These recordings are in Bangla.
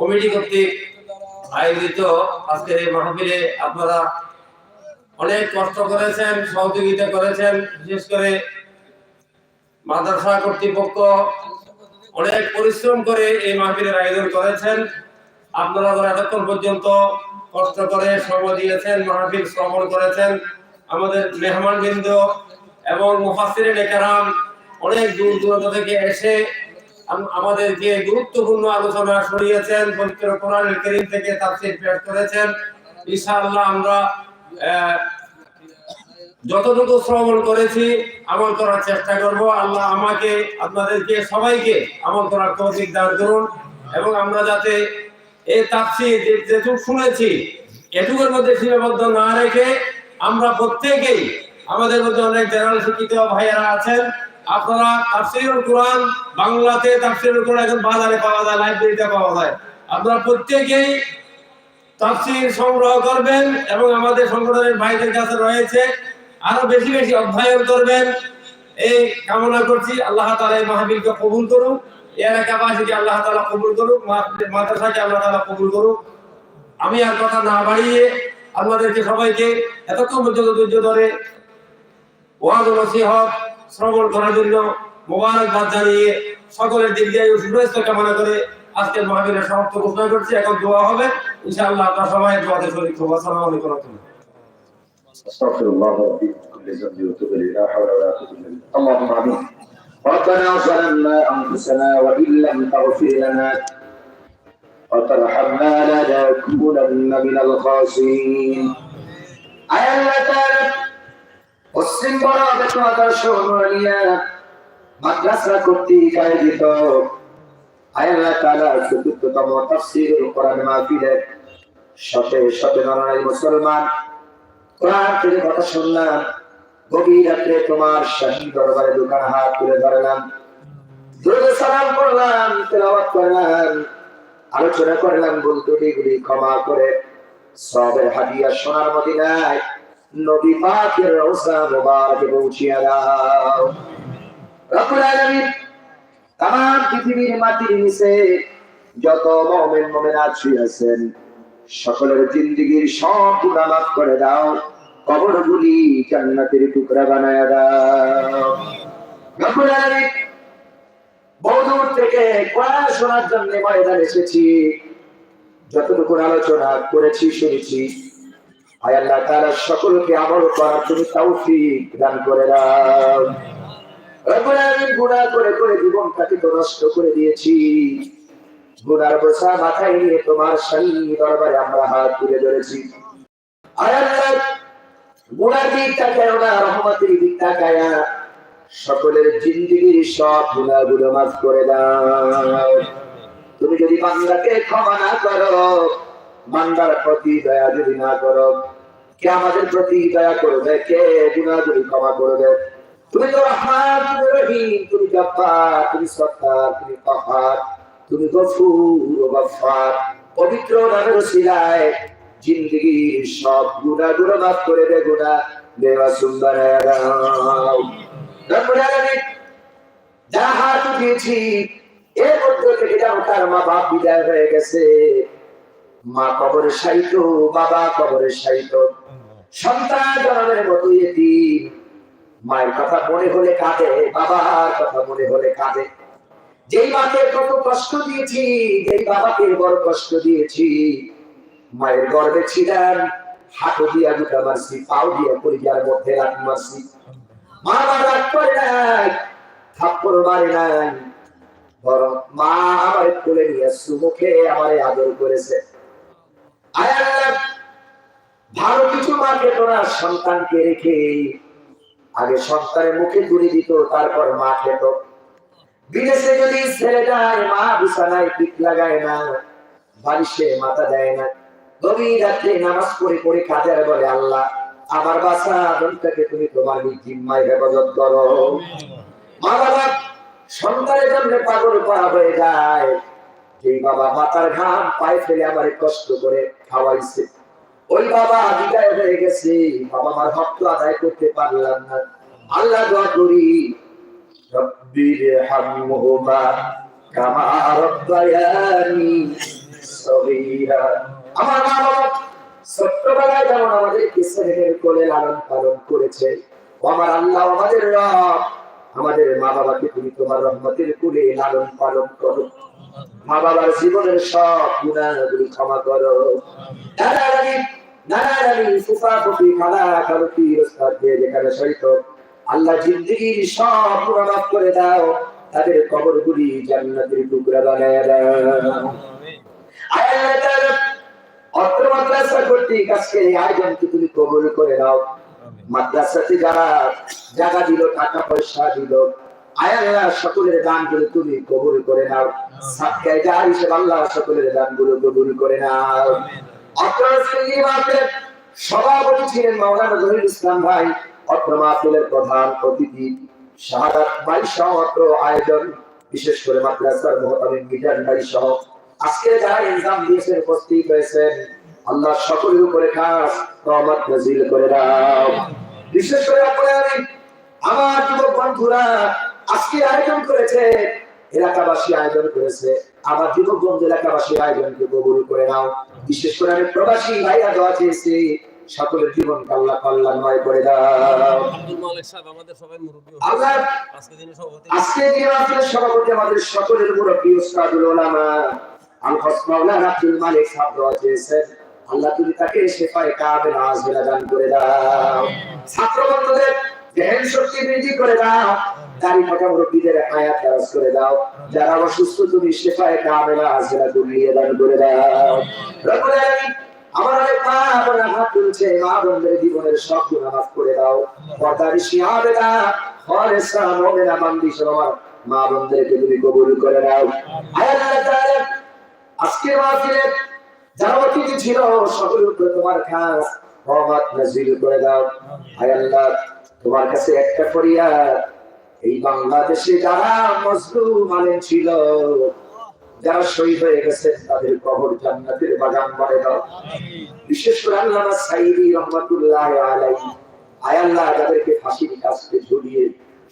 কমিটি কর্তৃক আয়োজিত আজকের এই মাহফিলে আপনারা অনেক কষ্ট করেছেন, সহযোগিতা করেছেন, বিশেষ করে মাদ্রাসা কর্তৃপক্ষ অনেক পরিশ্রম করে এই মাহফিলের আয়োজন করেছেন। আপনারা যারা এতক্ষণ পর্যন্ত কষ্ট করে সময় দিয়েছেন, মাহফিল শ্রবণ করেছেন, আমাদের মেহমানবৃন্দ এবং মুফাসিরিন একরাম অনেক দূর দূরান্ত থেকে এসে আমাদেরকে গুরুত্বপূর্ণ আলোচনা শুনিয়েছেন পবিত্র কোরআনের কারীম থেকে তাফসীর পেশ করেছেন, ইনশাআল্লাহ আমরা যতটুকু শ্রবণ করেছি আমল করার চেষ্টা করব। আল্লাহ আমাকে, আপনাদেরকে সবাইকে আমল করার তৌফিক দান করুন এবং আমরা যাতে এই তাফসীর যেটুকু শুনেছি, এটুকুর মধ্যে সীমাবদ্ধ না রেখে আমরা প্রত্যেকেই আমাদের মধ্যে অনেক জেনারেল শিক্ষিত ভাইয়েরা আছেন আপনারা তাফসীরুল কোরআন বাংলাতে তাফসীরুল কোরআন এখন বাজারে পাওয়া যায়, লাইব্রেরিতে পাওয়া যায়। আপনারা প্রত্যেকেই তাফসীর সংগ্রহ করবেন এবং আমাদের সংগঠনের ভাইদের কাছে রয়েছে, আরও বেশি বেশি অধ্যয়ন করবেন। এই কামনা করছি, আল্লাহ তাআলা এই মাহফিলকে কবুল করুক এলাকাবাসীকে আল্লাহ তাআলা কবুল করুক মাদ্রাসাকে আল্লাহ তাআলা কবুল করুক। আমি আর কথা না বাড়িয়ে আপনাদেরকে সবাইকে এতক্ষণ পর্যন্ত ধৈর্য ধরে ওয়াজ নসিহত শ্রবণ করার জন্য মোবারকবাদ জানিয়ে সকলের দিক দিয়ে শুভেচ্ছা কামনা করে আজকের মাহফিলের সমাপ্ত ঘোষণা করছি এখন দোয়া হবে ইনশাআল্লাহ আপনার সবাই দোয়াতে শরীর হবো আসসালামু আলাইকুম ওয়া রাহমাতুল্লাহ استغفر الله ربي من كل ذنب وتوب اليه لا حول ولا قوه الا بالله اللهم امين ربنا ظلمنا انفسنا وان لم تغفر لنا وترحمنا لنكونن من الخاسرين আয় আল্লাহ তাআলা মুসলিম বড় বেতনাদার সোমালিয়া মাদ্রাসা কর্তৃক আয়োজিত। আয় আল্লাহ তাআলা চতুর্থতম তাফসীরুল কোরআন মাহফিলের শতে শতে নরনারী মুসলমান কোরআন থেকে কথা শুনলাম, গভীর রাত্রে তোমার শাহী দরবারে দোকান হাত তুলে ধরলাম। দুরুদ সালাম করলাম তেলাওয়াত করলাম, আলোচনা করলাম বলতে এগুলি ক্ষমা করে সবের হাদিয়া সোনার মদিনায় নবী পাকের মোবারকে পৌঁছিয়ে দাও। রব্বুল আলামিন পৃথিবীর মাটির নিচে যত মুমিন মুমিনাত আছেন, সকলের জিন্দিগির সব গুনাহ মাফ করে দাও, কবরগুলি জান্নাতের টুকরা বানায় দাও। রব্বুল আলামিন বহুদূর থেকে কোরআন শোনার জন্য ময়দান এসেছি। যতটুকু আলোচনা করেছি, শুনেছি আয় আল্লাহ তাআলা, সকলকে আমল করার তুমি তৌফিক দান করে দাও। রব্বুল আলামিন করে করে জীবনটাকে তো নষ্ট করে দিয়েছি। গুনার বোঝা মাথায় নিয়ে তোমার শাহী দরবারে আমরা হাত তুলে ধরেছি। আয় আল্লাহ, গুনার দিক তাকায় না, রহমতের দিক তাকায়। সকলের জিন্দিগির সব গুনাহগুলো মাফ করে দাও। তুমি যদি বান্দাকে ক্ষমা না করো, বান্দার প্রতি দয়া যদি না করো কে আমাদের প্রতি দয়া করবে কে গুনাহগুলি ক্ষমা করবে তুমি তো রহমান, তুমি রহিম, তুমি গফফার তুমি সত্তার, তুমি কাহার তুমি গফুর ও গফফার, পবিত্র নামের সিলায় জিন্দগির সব গুনাহগুলো মাফ করে দে গুনাহ দেওয়া সুন্দর যারা হাত উঠিয়েছি, এর মধ্যে থেকে যেন তার মা বাপ বিদায় হয়ে গেছে। মা কবরে সাইত বাবা কবরে সাইত সন্তান জনমের মতো এতিম মায়ের কথা মনে হলে কাঁদে, বাবার কথা মনে হলে কাঁদে। যেই মাকে কত কষ্ট দিয়েছি, যেই বাবাকে বড় কষ্ট দিয়েছি, মায়ের গর্বে ছিলাম, হাঁটু দিয়া দুটা মারছি, পাও দিয়া পরিবার মধ্যে রাত মারছি। মা আমার রাগ করে নাই, থাপ্পড় মারে নাই। বরং মা আমার কোলে নিয়ে সুমুখে আমারে আদর করেছে। ভালো কিছু মা খেত না সন্তানকে রেখে আগে সন্তানের মুখে তুলে দিত, তারপর মা খেত। বিদেশে যদি ছেলে যায় মা বিছানায় পিঠ লাগায় না, বালিশে মাথা দেয় না, গভীর রাত্রে নামাজ পড়ে পড়ে কাজে বলে, আল্লাহ, আমার বাসা আদমটাকে তুমি তোমার জিম্মায় হেফাজত করো। মা বাবা, সন্তানের জন্য পাগল করা হয়ে যায়। যেই বাবা মাথার ঘাম পায়ে ফেলে আমার কষ্ট করে খাওয়াইছে। ওই বাবা বিদায় হয়ে গেছে। বাবা আমার হক আদায় করতে পারলাম না। আল্লাহ দোয়া করি রব্বির হামহুমা কামা রব্বায়ানি আমার বাবা ছোট্টবেলায় যেমন কোলে লালন পালন করেছে আমার আল্লাহ আমাদের রব, আমাদের মা বাবাকে তুমি তোমার রহমতের কোলে লালন পালন করো। মা বাবার জীবনের সব গুণাগুলি ক্ষমা করো। দাদা যেখানে সহিত আল্লাহ জিন্দগির সব করে দাও তাদের কবরগুলি জান্নাতের টুকরা বানায় দাও। অত্র মাদ্রাসা কর্তৃক আজকের এই আয়োজনকে তুমি কবুল করে নাও। মাদ্রাসাতে যারা জায়গা দিল টাকা পয়সা দিল আয় আল্লাহ সকলের দানগুলো তুমি কবুল করে নাও। সাতকায় যা হিসেবে আল্লাহ সকলের দানগুলো কবুল করে নাও। সভাপতি ছিলেন মাওলানা জহিরুল ইসলাম ভাই, অত্র মাহফিলের প্রধান অতিথি, শাহাদাত ভাই সহ অত্র আয়োজন, বিশেষ করে মাদ্রাসার মিজান ভাই সহ। আজকে যারা এক্সাম দিয়েছেন, উপস্থিত হয়েছেন, আল্লাহ সকলের উপরে খাস রহমত নাজিল করে দাও। বিশেষ করে আপনারা আমি আমার যুবক বন্ধুরা, আজকে আয়োজন করেছে এলাকাবাসী আয়োজন করেছে। আমার যুবক বন্ধু এলাকাবাসী আয়োজনকে কবুল করে নাও। বিশেষ করে আমি প্রবাসী ভাইরা দোয়া চেয়েছি সকলের জীবন আল্লাহ কল্যাণময় করে দাও। আল্লাহ আজকে দিনে সভাপতি আমাদের সকলের মুরব্বী উস্তাদুল উলামা আল মাওলানা আব্দুল মালিক সাহেব দোয়া চেয়েছেন। আল্লাহ তুমি তাকে শেফায়ে কামিল আজমিলা দান করে দাও। ছাত্র বন্ধুদের জ্ঞান শক্তি বৃদ্ধি করে দাও। দাড়ি ফাটা মুরব্বীদের হায়াত দারাজ করে দাও। যারা অসুস্থ, তুমি শেফায়ে কামিল আজমিলা দুলিয়ে দান করে দাও। রব্বুল আমার অনেক মা হাত তুলছে মা বোনদের জীবনের সব মাফ করে দাও। পর্দার শিয়াবেদা খলেসা মোমেনা, বান্দি আমার মা বোনদেরকে তুমি কবুল করে দাও। আজকের মাহফিলে যারা অতিথি ছিল উপরে তোমার খাস রহমত নাজিল করে দাও। আয় আল্লাহ তোমার কাছে একটা ফরিয়াদ এই বাংলাদেশে যারা মজলুম আলেম ছিল, যারা শহীদ হয়ে গেছে, তাদের কবর জান্নাতের বাগান করে দাও। বিশেষ করে আল্লামা সাইদি রহমাতুল্লাহ আলাইহি, আয় আল্লাহ, যাদেরকে ফাঁসির কাছে ঝুলিয়ে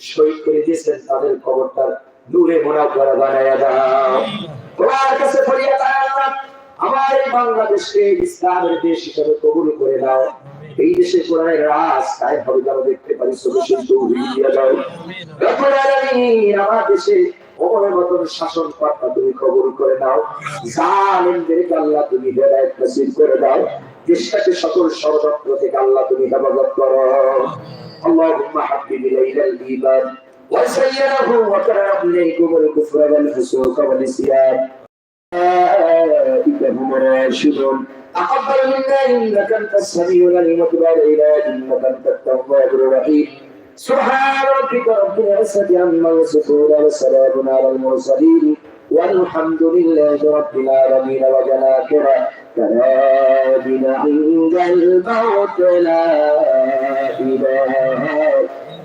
শহীদ করে দিয়েছেন, তাদের কবরটা নূরে মোনাব্বরা বানায়া দাও তোমার কাছে ফরিয়াদ আয় আল্লাহ আমার এই বাংলাদেশকে ইসলামের দেশ হিসেবে কবুল করে দাও এই দেশে কোরআনের রাজ কায়েম হবে যেন দেখতে পারি সবশেষ তৌফিক দিয়ে দাও রব্বুল আলামিন আমার দেশে ওমরের মতন শাসন কর্তা তুমি কবুল করে নাও জালিমদেরকে আল্লাহ তুমি হেদায়েত নসিব করে দাও দেশটাকে সকল ষড়যন্ত্র থেকে আল্লাহ তুমি হেফাজত করো اللهم حبب إلينا الإيمان وزينه وكره إليكم الكفر والفسوق والعصيان أولئك هم الراشدون تقبل منا إنك أنت السميع العليم وتب علينا إنك أنت التواب الرحيم. سبحان ربك رب العزة عما يصفون وسلام على المرسلين والحمد لله رب العالمين وجناكرا كلام عند الموت لا إله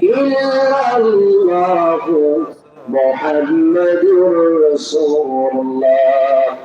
إلا الله محمد رسول الله.